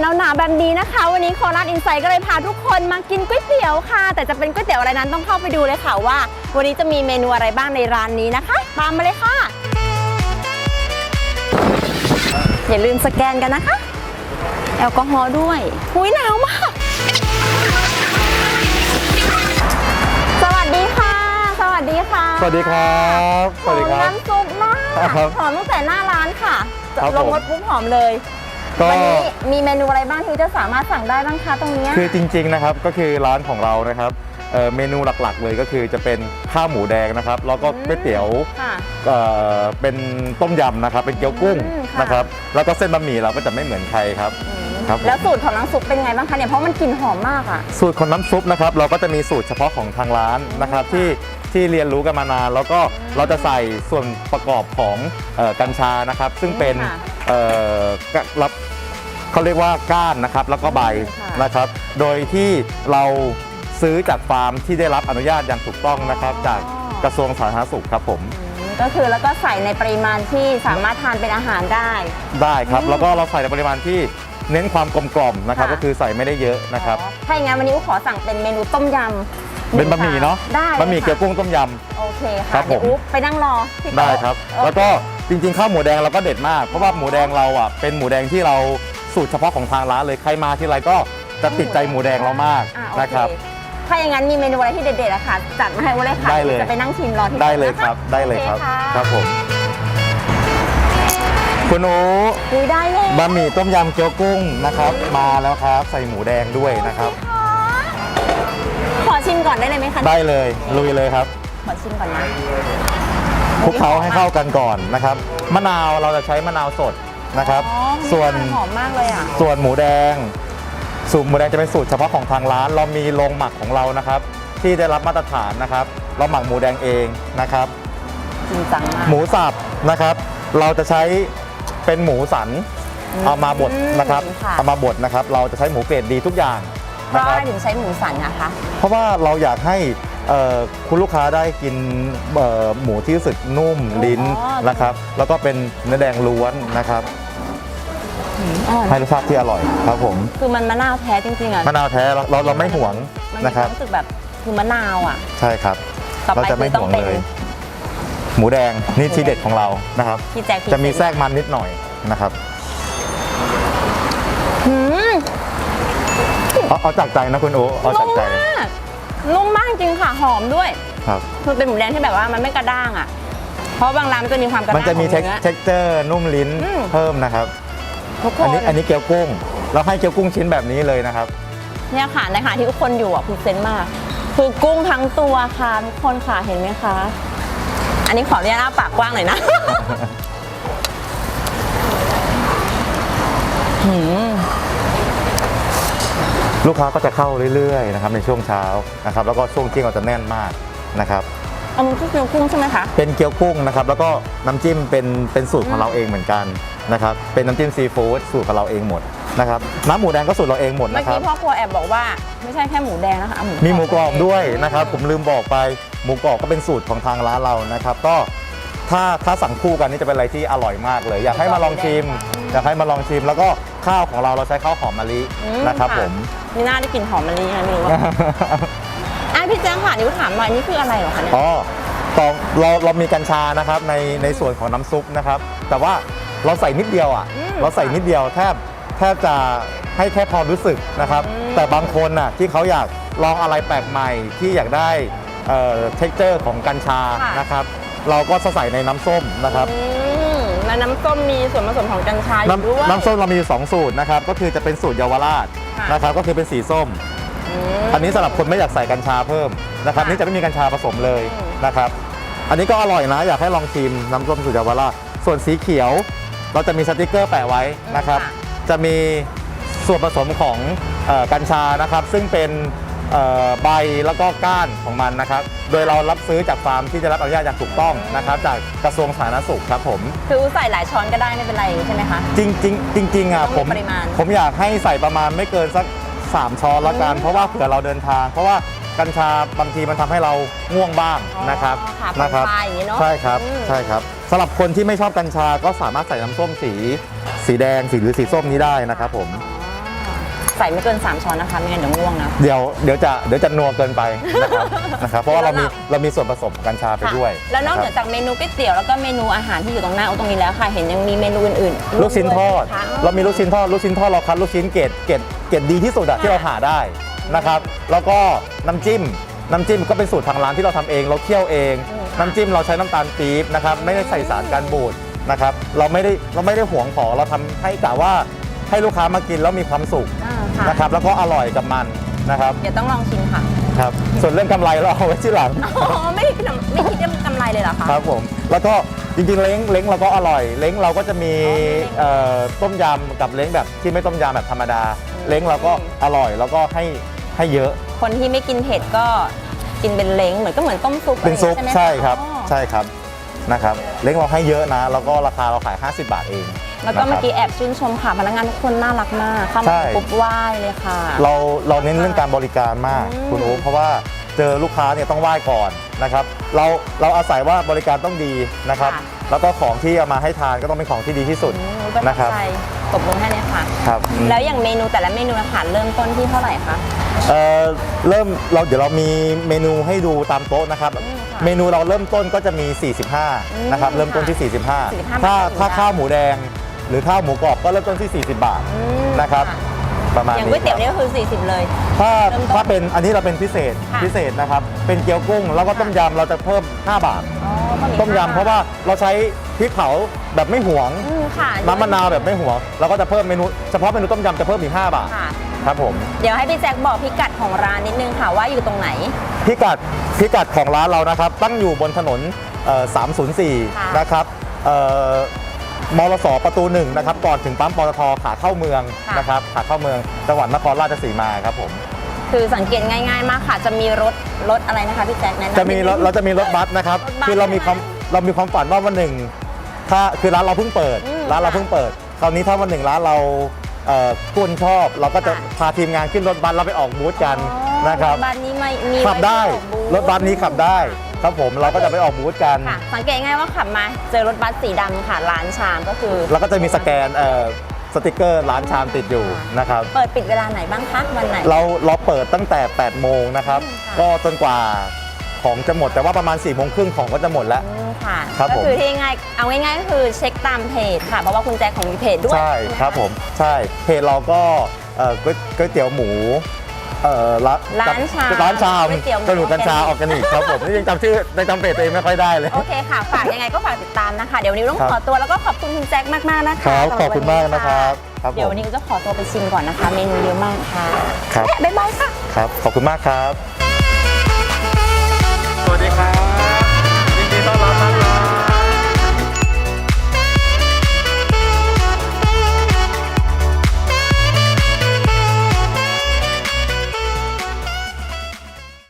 หนาวๆแบบนี้นะคะ วันนี้โคราชอินไซด์ก็เลยพาทุกคนมากินก๋วยเตี๋ยวค่ะ แต่จะเป็นก๋วยเตี๋ยวอะไรนั้นต้องเข้าไปดูเลยค่ะว่า วันนี้จะมีเมนูอะไรบ้างในร้านนี้นะคะ ตามมาเลยค่ะ อย่าลืมสแกนกันนะคะ แอลกอฮอล์ด้วยหุยหนาวมาก สวัสดีค่ะ สวัสดีค่ะสวัสดีครับสวัสดีคหอมรับน้ำซุปมากครับ หอมตั้งแต่หน้าร้านค่ะครับลงผมรถปุ๊บหอมเลย ก็วันนี้มีเมนูอะไรบ้างที่จะสามารถสั่งได้บ้างคะตรงเนี้ยคือจริงๆนะครับก็คือร้านของเรานะครับเอ่อเมนูหลักๆเลยก็คือจะเป็นข้าวหมูแดงนะครับ แล้วก็ก๋วยเตี๋ยวค่ะ เอ่อเป็นต้มยำนะครับ เป็นเกี๊ยวกุ้งอืมค่ะ นะครับ แล้วก็เส้นบะหมี่เราก็จะไม่เหมือนใครครับ ครับผม แล้วสูตรของน้ำซุปเป็นไงบ้างคะเนี่ยเพราะมันกลิ่นหอมมากอะ สูตรของน้ำซุปนะครับเราก็จะมีสูตรเฉพาะของทางร้านนะครับค่ะที่ที่เรียนรู้กันมานาน แล้วก็เราจะใส่ส่วนประกอบของเอ่อกัญชานะครับ ซึ่งเป็นค่ะ เอ่อกะรับเขาเรียกว่าก้านนะครับ แล้วก็ใบค่ะ นะครับ โดยที่เราซื้อจากฟาร์มที่ได้รับอนุญาตอย่างถูกต้องนะครับ จากกระทรวงสาธารณสุขครับผมอืมก็คือแล้วก็ใส่ในปริมาณที่สามารถทานเป็นอาหารได้ ได้ครับ อืมแล้วก็เราใส่ในปริมาณที่เน้นความกลมกล่อมนะครับ ค่ะ ก็คือใส่ไม่ได้เยอะนะครับ อ๋อถ้าอย่างนั้นวันนี้อุ๊ขอสั่งเป็นเมนูต้มยำเป็นบะหมี่เนาะได้บะหมี่ค่ะเกี๊ยวกุ้งต้มยโอเคครัค่ะบเดี๋ยวผมอุ๊ไปนั่งรอที่ำโต๊ะได้ครับ โอเแล้วก็ จริงๆข้าวหมูแดงเราก็เด็ดมาก เพราะว่าหมูแดงเราอะเป็นหมูแดงที่เราสูตรเฉพาะของทางร้านเลยใครมาที่ไรก็จะติดใจหมูแดงเรามากอ่าโอเนะครับ ถ้าอย่างนั้นมีเมนูอะไรที่เด็ดๆอะค่ะ จัดมาให้อุ๊เลยค่ะได้เลย จะไปนั่งชิมรอที่ได้เลยโต๊ะนะะครับได้เลยครับโอเะครับผมคุณอูอุ๊ยได้เลยบะหมี่ต้มยำเกี๊ยวกุ้งนะครับ มาแล้วครับใส่หมูแดงด้วยนะครับ ขอชิมก่อนได้เลยไหมคะได้เลยลุยเลยครับ ขอชิมก่อนนะ คลุกเคล้าให้เข้ากันก่อนนะครับ มะนาวเราจะใช้มะนาวสดนะครับ อ๋อส่วนหอมมากเลยอะ ส่วนหมูแดง สูตรหมูแดงจะเป็นสูตรเฉพาะของทางร้าน เรามีโรงหมักของเรานะครับ ที่ได้รับมาตรฐานนะครับ เราหมักหมูแดงเองนะครับ จริงจังมาก หมูสับนะครับ เราจะใช้เป็นหมูสันอืมเอามาบดนะครับ ค่ะ เอามาบดนะครับ เราจะใช้หมูเกรดดีทุกอย่างเพราะนะคอะรับ ไรถึงใช้หมูสันนะคะ เพราะว่าเราอยากให้เอ่อ คุณลูกค้าได้กินเอ่อหมูที่รู้สึกนุ่มลิ้นอ๋อนะครับ แล้วก็เป็นเนื้อแดงล้วนนะครับอร่อยให้รสชาติที่อร่อยครับผมคือมันมะนาวแท้จริงๆอะมะนาวแท้เราเราเราไม่ห่วงมันมีนะคครัวาบมรู้สึกแบบคือมะนาวอะ ใช่ครับต่อไปเราจะไม่คือต้อห่งวงเป็นเลย หมูแดงนี่ทีเด็ดของเรานะครับพี่แจ็คจะมีแทรกมันนิดหน่อยนะครับหืมเอาเอาจากใจนะคุณโอเอาจากนุ่มใจมาก นุ่มมากจริงค่ะหอมด้วยครับมันเป็นหมูแดงที่แบบว่ามันไม่กระด้างอะ เพราะบางร้านมันจะมีความกระมันด้างจะมีของเท็กเนื้อเท็กเจอร์นุ่มลิ้นอืมเพิ่มนะครับทุกคอันนนี้อันนี้เกี๊ยวกุ้ง เราให้เกี๊ยวกุ้งชิ้นแบบนี้เลยนะครับ เนี่ยค่ะในขณะที่ทุกคนอยู่อะพรีเซนต์มาก คือกุ้งทั้งตัวค่ะทุกคนค่ะเห็นไหมคะ อันนี้ขออนุญาตอ้าปากกว้างหน่อยนะหืม ลูกค้าก็จะเข้าเรื่อยๆนะครับในช่วงเช้านะครับแล้วก็ช่วงเที่ยงเราจะแน่นมากนะครับอันนี้คือเกี๊ยวกุ้งใช่ไหมคะ เป็นเกี๊ยวกุ้งนะครับแล้วก็น้ำจิ้มเป็นเป็นสูตรของเราเองเหมือนกันนะครับเป็นน้ำจิ้มซีฟู้ดสูตรของเราเองหมดนะครับน้ำหมูแดงก็สูตรเราเองหมดเมื่อนะครักี้บ พ่อครัวแอบบอกว่าไม่ใช่แค่หมูแดงนะคะมีหมูกรอบด้วยนะครับ ผมลืมบอกไปหมูกรอบก็เป็นสูตรของทางร้านเรานะครับ ก็ถ้าถ้าสั่งคู่กันนี่จะเป็นอะไรที่อร่อยมากเลย อยากให้มาลองชิม อยากให้มาลองชิมแล้วก็ข้าวของเราเราใช้ข้าวหอมมะลิอืนะครับผม มีหน้าได้กลิ่นหอมมะลินะไม่รู้ว่าอะพี่แจ้งค่ะนิ้วถามหน่อยนี่คืออะไรเหรอคะเนี่ย อ๋อตองเราเรามีกัญชานะครับในในส่วนของน้ำซุปนะครับ แต่ว่าเราใส่นิดเดียวอะ อืมเราใส่นิดเดียวแทบแทบจะให้แค่พอรู้สึกนะครับ อืม แต่บางคนน่ะที่เขาอยากลองอะไรแปลกใหม่ที่อยากได้เอ่อเท็กเจอร์ของกัญชานะครับ เราก็ใส่ในน้ำส้มนะครับ อืม และน้ำส้มมีส่วนผสมของกัญชาอยู่ด้วย น้ำน้ำส้มเรามีอยู่สองสูตรนะครับก็คือจะเป็นสูตรเยาวราชค่ะ นะครับก็คือเป็นสีส้ม ม อันนี้สำหรับคนไม่อยากใส่กัญชาเพิ่มนะครับค่ะนี่จะไม่มีกัญชาผสมเลยอืม นะครับ อันนี้ก็อร่อยนะอยากให้ลองชิมน้ำส้มสุญญาวราชส่วนสีเขียว เราจะมีสติกเกอร์แปะไว้นะครับ จะมีส่วนผสมของเออกัญชานะครับ ซึ่งเป็นเอ่อ ใบแล้วก็ก้านของมันนะครับ โดยเรารับซื้อจากฟาร์มที่ได้รับอนุญาตอย่างถูกต้องนะครับ จากกระทรวงสาธารณสุขครับผม คือใส่หลายช้อนก็ได้ไม่เป็นไรใช่ไหมคะ จริงจริงจริงๆอะต้องมีผมปริมาณ ผมอยากให้ใส่ประมาณไม่เกินสัก 3 ช้อนละกันอืมเพราะว่าเผื่อเราเดินทาง เพราะว่ากัญชาบางทีมันทำให้เราง่วงบ้างอ๋อนะครับค่ะนะครัผ่อนคลายอย่างนี้เนอะใช่ครับอืมใช่ครับสำหรับคนที่ไม่ชอบกัญชาก็สามารถใส่น้ำส้มสี สีแดงสีหรือสีส้มนี้ได้นะครับผมอ๋อ ใส่ไม่เกิน 3 ช้อนนะคะไม่งั้นเดี๋ยวง่วงนะ เดี๋ยวเดี๋ยวจะเดี๋ยวจะนัวเกินไปนะครับ นะครับ เพราะว่าเรามีเรามีส่วนผสมกัญชาไปด้วยค่ะแล้วนอกเหนือจากเมนูก๋วยเตี๋ยวแล้วก็เมนูอาหารที่อยู่ตรงหน้าโอ๊ตตรงนี้แล้วค่ะ เห็นยังมีเมนูอื่นๆลูกชิ้นทอดร่วมด้วยนะคะ เรามีลูกชิ้นทอด ลูกชิ้นทอดเราคัดลูกชิ้นเกรดเกรดเกรดดีที่สุดอะค่ะที่เราหาได้นะครับ แล้วก็น้ำจิ้ม น้ำจิ้มก็เป็นสูตรทางร้านที่เราทำเอง เราเคี่ยวเอง อืมค่ะ น้ำจิ้มเราใช้น้ำตาลปี๊บนะครับ ไม่ได้ใส่สารกันบูดนะครับ เราไม่ได้เราไม่ได้หวงของเราทำให้กะว่า ให้ลูกค้ามากินแล้วมีความสุขอ่าค่ะนะครับแล้วก็อร่อยกับมันนะครับเดี๋ยวต้องลองชิมค่ะครับส่วนเรื่องกำไรเราเอาไว้ที่หลัง อ๋อไม่ได้คิดไม่คิดจะกำไรเลยเหรอคะ ครับผม แล้วก็จริงๆ เล้งเล้งเราก็อร่อย เล้งเราก็จะมีอ๋อมีเล้งเอ่อต้มยำกับเล้งแบบที่ไม่ต้มยำแบบธรรมดา อืม เล้งเราก็อร่อยแล้วก็ให้ให้เยอะคนที่ไม่กินเผ็ดก็กินเป็นเล้งเหมือนก็เหมือนต้มซุปเป็นซุปอะไรอย่างงี้ใช่ไหมะครับ อ๋อ ใช่ครับนะครับ เล้งเราให้เยอะนะ แล้วก็ราคาเราขาย 50 บาทเอง แล้วก็นะครับเมื่อกี้แอบชื่นชมค่ะพนักงานทุกคนน่ารักมากเข้าใช่ มาปุ๊บไหว้เลยค่ะ เราเราเน้นเรื่องการบริการมาก อืม คุณโอ๊คเพราะว่าเจอลูกค้าเนี่ยต้องไหว้ก่อนนะครับ เราเราอาศัยว่าบริการต้องดีนะครับ แล้วก็ของที่เอามาให้ทานก็ต้องเป็นของที่ดีที่สุด อืมประทันะบครับ ใจตบมือให้เลยค่ะ ครับอืมแล้วอย่างเมนูแต่ละเมนูอาหารเริ่มต้นที่เท่าไหร่คะ เอ่อเริ่มเราเดี๋ยวเรามีเมนูให้ดูตามโต๊ะนะครับ อืมค่ะเมนูเราเริ่มต้นก็จะมีอืม45 นะครับ เริ่มต้นที่ 45 45ถ้าถ้าข้าวหมูแดง หรือข้าวหมูกรอบก็เริ่มต้นที่ 40 บาทอืมนะครับ ประมาณอย่างนี้ก๋วยเตี๋ยวครับนี่ก็คือ 40 เลย ถ้าเริ่มต้นถ้าเป็นอันนี้เราเป็นพิเศษค่ะพิเศษนะครับ เป็นเกี๊ยวกุ้งแล้วก็ต้มยำเราจะเพิ่ม 5 บาท อ๋อบะหต้มยำเพราะว่าเราใช้พริกเผาแบบไม่หวง อืมค่ะน้ำมะนาวแบบไม่หวงเราก็จะเพิ่มเมนูเฉพาะเมนูต้มยำจะเพิ่มอีก 5 บาทค่ะ ครับผม เดี๋ยวให้พี่แจ็คบอกพิกัดของร้านนิดนึงค่ะว่าอยู่ตรงไหน พิกัดพิกัดของร้านเรานะครับ ตั้งอยู่บนถนนเอ่อค่ะ304นะครับเอ่อ มรสประตูหนึ่งนะครับก่อนถึงปั๊มปตทขาเข้าเมืองค่ะ นะครับขาเข้าเมืองจังหวัดนครราชสีมาครับผมคือสังเกตง่ายๆมากค่ะ จะมีรถรถอะไรนะคะพี่แจ็คแนะนำจะมีรถนิดนึง เราจะมีรถบัสนะครับรถบัสคือเรามีความใช่ไหมเรามีความฝันว่าวันหนึ่ง ถ้าคือร้านเราเพิ่งเปิด อืมร้านเราค่ะเพิ่งเปิด คราวนี้ถ้าวันหนึ่งร้านเราเอ่อกุนชอบ เราก็จะค่ะ พาทีมงานขึ้นรถบัสเราไปออกบูธกันอ๋อนะครับรถบัสนี้ไม่มีขับได้ว้ที่ออกบูธรถบัสนี้ขับได้ ครับผมเราก็จะไปออกบูธกันค่ะ สังเกตง่ายว่าขับมาเจอรถบัสสีดำค่ะร้านชามก็คือ แล้วก็จะมีสแกนเอ่อสติกเกอร์ร้านชามติดอยู่นะครับ เปิดปิดเวลาไหนบ้างคะวันไหน เราเราเปิดตั้งแต่ 8 โมงนะครับ อืมค่ะ ก็จนกว่าของจะหมดแต่ว่าประมาณ4ี่โมงครึ่งของก็จะหมดแล้ว อืมค่ะครับก็ผมคือที่ง่ายเอาง่ายๆก็คือเช็คตามเพจค่ะ เพราะว่าคุณแจ็คของมีเพจด้วยใช่ไหมะครับผมใช่เพจเราก็เอ่อก๋วยก๋วยเตี๋ยวหมู เอ่อร้านร้านชามร้านชามก๋วยเตี๋ยวหมูกระดูกกัญชาออร์แกนิกครับผมนี่ยังจำชื่อในจำเพจตัวเองไม่ค่อยได้เลย โอเคค่ะ ฝากยังไงก็ฝากติดตามนะคะ เดี๋ยววันนี้ต้องครับขอตัวแล้วก็ขอบคุณคุณแจ็คมากๆนะคะครับสำหขอบคุณมากนะครับครับเดี๋ยวผมวันนี้ก็จะขอตัวไปชิมก่อนนะคะ เมนูเยอะมากค่ะครับบ๊ายบายค่ะ ครับ ขอบคุณมากครับ สวัสดีครับ